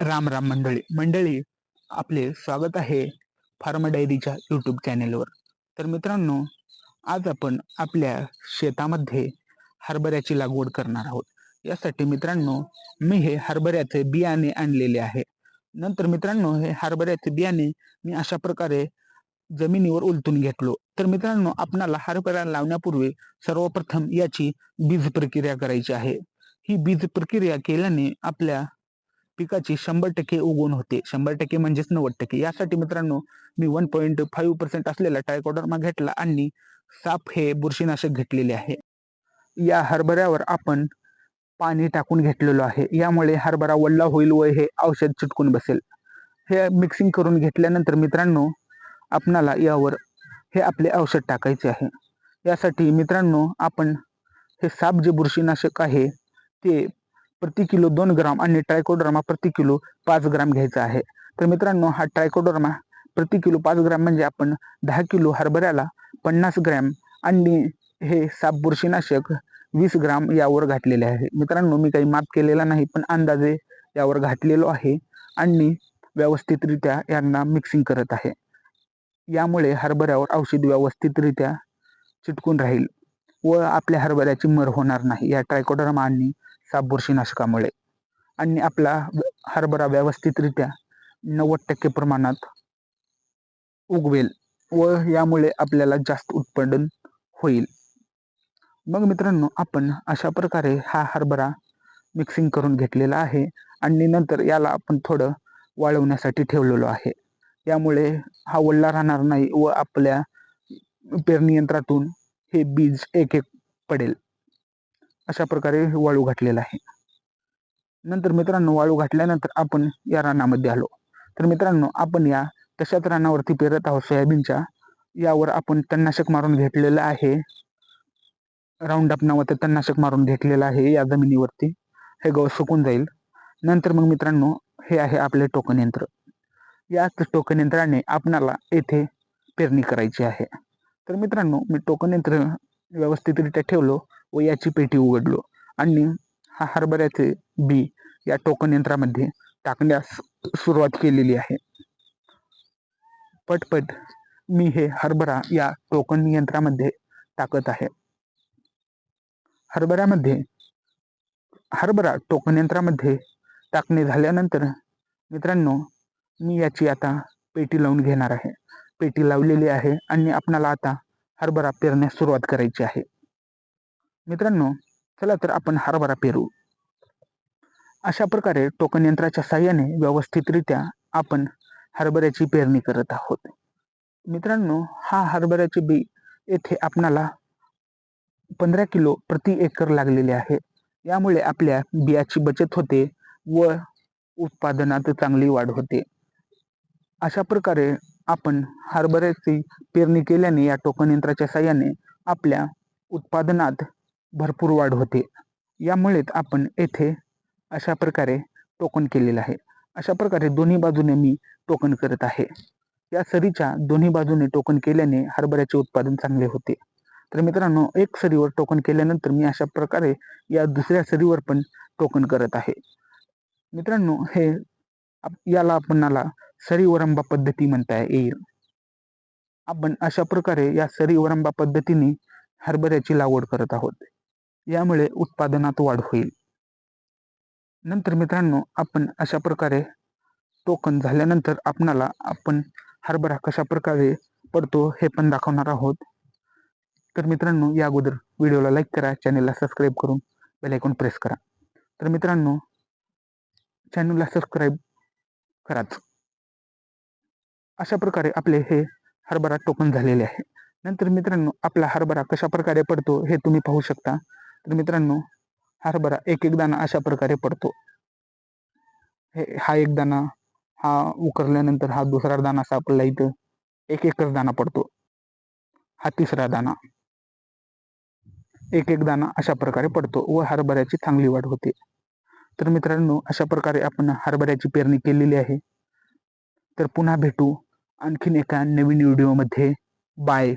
राम राम मंडळी. मंडळी आपले स्वागत आहे फार्म डायरीच्या यूट्यूब चॅनेलवर तर मित्रांनो आज आपण आपल्या शेतामध्ये हरभऱ्याची लागवड करणार आहोत. यासाठी मित्रांनो मी हे हरभऱ्याचे बियाणे आणलेले आहे. नंतर मित्रांनो हे हरभऱ्याचे बियाणे मी अशा प्रकारे जमिनीवर उलटून घेतलो. तर मित्रांनो आपणाला हरभरा लावण्यापूर्वी सर्वप्रथम याची बीज प्रक्रिया करायची आहे. ही बीज प्रक्रिया केल्याने आपल्या पिकाची शंभर टक्के उगवण होते. शंभर टक्के म्हणजेच नव्वद टक्के. यासाठी मित्रांनो मी वन पॉईंट फाईव्ह पर्सेंट असलेला टायकोडर्मा घेतला आणि साप हे बुरशीनाशक घेतलेले आहे. या हरभऱ्यावर आपण पाणी टाकून घेतलेलो आहे. यामुळे हरभरा वल्ला होईल व हे औषध चिटकून बसेल. हे मिक्सिंग करून घेतल्यानंतर मित्रांनो आपणाला यावर हे आपले औषध टाकायचे आहे. यासाठी मित्रांनो आपण हे साप जे बुरशीनाशक आहे ते प्रति किलो दोन ग्राम आणि ट्रायकोडर्मा प्रति किलो पाच ग्राम घ्यायचा आहे. तर मित्रांनो हा ट्रायकोडर्मा प्रति किलो पाच ग्राम म्हणजे आपण दहा किलो हरभऱ्याला पन्नास ग्रॅम आणि हे साप बुरशीनाशक वीस ग्राम यावर घातलेले आहे. मित्रांनो मी काही माप केलेला नाही पण अंदाजे यावर घातलेलो आहे आणि व्यवस्थितरित्या यांना मिक्सिंग करत आहे. यामुळे हरभऱ्यावर औषध व्यवस्थितरित्या चिटकून राहील व आपल्या हरभऱ्याची मर होणार नाही. या ट्रायकोडर्मा आणि ह्या बुरशीनाशकामुळे आणि आपला हरभरा व्यवस्थितरित्या नव्वद टक्के प्रमाणात उगवेल व यामुळे आपल्याला जास्त उत्पादन होईल. मग मित्रांनो आपण अशा प्रकारे हा हरभरा मिक्सिंग करून घेतलेला आहे आणि नंतर याला आपण थोडं वाळवण्यासाठी ठेवलेलो आहे. यामुळे हा वल्ला राहणार नाही व आपल्या पेरणी यंत्रातून हे बीज एक एक पडेल. अशा प्रकारे वाळू घातलेला आहे. नंतर मित्रांनो वाळू घातल्यानंतर आपण या रानामध्ये आलो. तर मित्रांनो आपण या तशाच रानावरती पेरत आहोत सोयाबीनच्या. यावर आपण तणनाशक मारून घेतलेलं आहे. राऊंड अप नावाचं तणनाशक मारून घेतलेलं आहे या जमिनीवरती. हे गवत सुकून जाईल. नंतर मग मित्रांनो हे आहे आपले टोकन यंत्र. या टोकन यंत्राने आपणाला येथे पेरणी करायची आहे. तर मित्रांनो मी टोकन यंत्र व्यवस्थितरित्या ठेवलो व याची पेटी उघडलो. आणि हा हरभऱ्याचे बी या टोकन यंत्रामध्ये टाकण्यास सुरुवात केलेली आहे. पटपट मी हे हरभरा या टोकन यंत्रामध्ये टाकत आहे. हरभऱ्यामध्ये हरभरा टोकन यंत्रामध्ये टाकणे झाल्यानंतर मित्रांनो मी याची आता पेटी लावून घेणार आहे. पेटी लावलेली आहे आणि आपणाला आता हरभरा पेरण्यास सुरुवात करायची आहे. मित्रांनो चला तर आपण हरभरा पेरू. अशा प्रकारे टोकन यंत्राच्या साह्याने व्यवस्थितरित्या आपण हरभऱ्याची पेरणी करत आहोत. मित्रांनो हा हरभऱ्याचे बी येथे आपणाला पंधरा किलो प्रति एकर लागलेले आहे. यामुळे आपल्या बियाची बचत होते व उत्पादनात चांगली वाढ होते. अशा प्रकारे आपण हरभऱ्याची पेरणी केल्याने या टोकन यंत्राच्या साह्याने आपल्या उत्पादनात भरपूर वाढ होते. यामुळेच आपण येथे अशा प्रकारे टोकन केलेलं आहे. अशा प्रकारे दोन्ही बाजूने मी टोकन करत आहे. या सरीच्या दोन्ही बाजूने टोकन केल्याने हरभऱ्याचे उत्पादन चांगले होते. तर मित्रांनो एक सरीवर टोकन केल्यानंतर मी अशा प्रकारे या दुसऱ्या सरीवर पण टोकन करत आहे. मित्रांनो हे याला आपणाला सरीवरंबा पद्धती म्हणता येईल आपण अशा प्रकारे या सरीवरंबा पद्धतीने हरभऱ्याची लागवड करत आहोत. यामुळे उत्पादनात वाढ होईल. नंतर मित्रांनो आपण अशा प्रकारे टोकन झाल्यानंतर आपणाला आपण हरभरा कशा प्रकारे पडतो हे पण दाखवणार आहोत. तर मित्रांनो या अगोदर व्हिडिओला लाईक करा चॅनलला सबस्क्राईब करून बेलायकॉन प्रेस करा. तर मित्रांनो चॅनलला सबस्क्राईब कराच. अशा प्रकारे आपले हे हरभरा टोकन झालेले आहे. नंतर मित्रांनो आपला हरभरा कशा प्रकारे पडतो हे तुम्ही पाहू शकता. तर मित्रांनो हरभरा एक एक दाना अशा प्रकारे पडतो. हे हा एक दाना हा उकरल्यानंतर हा दुसरा दाना सापडला इथं. एक एकच दाना पडतो. हा तिसरा दाना एक एक दाना अशा प्रकारे पडतो व हरभऱ्याची चांगली वाढ होते. तर मित्रांनो अशा प्रकारे आपण हरभऱ्याची पेरणी केलेली आहे. तर पुन्हा भेटू. आणखीन एका नवीन व्हिडिओमध्ये. बाय.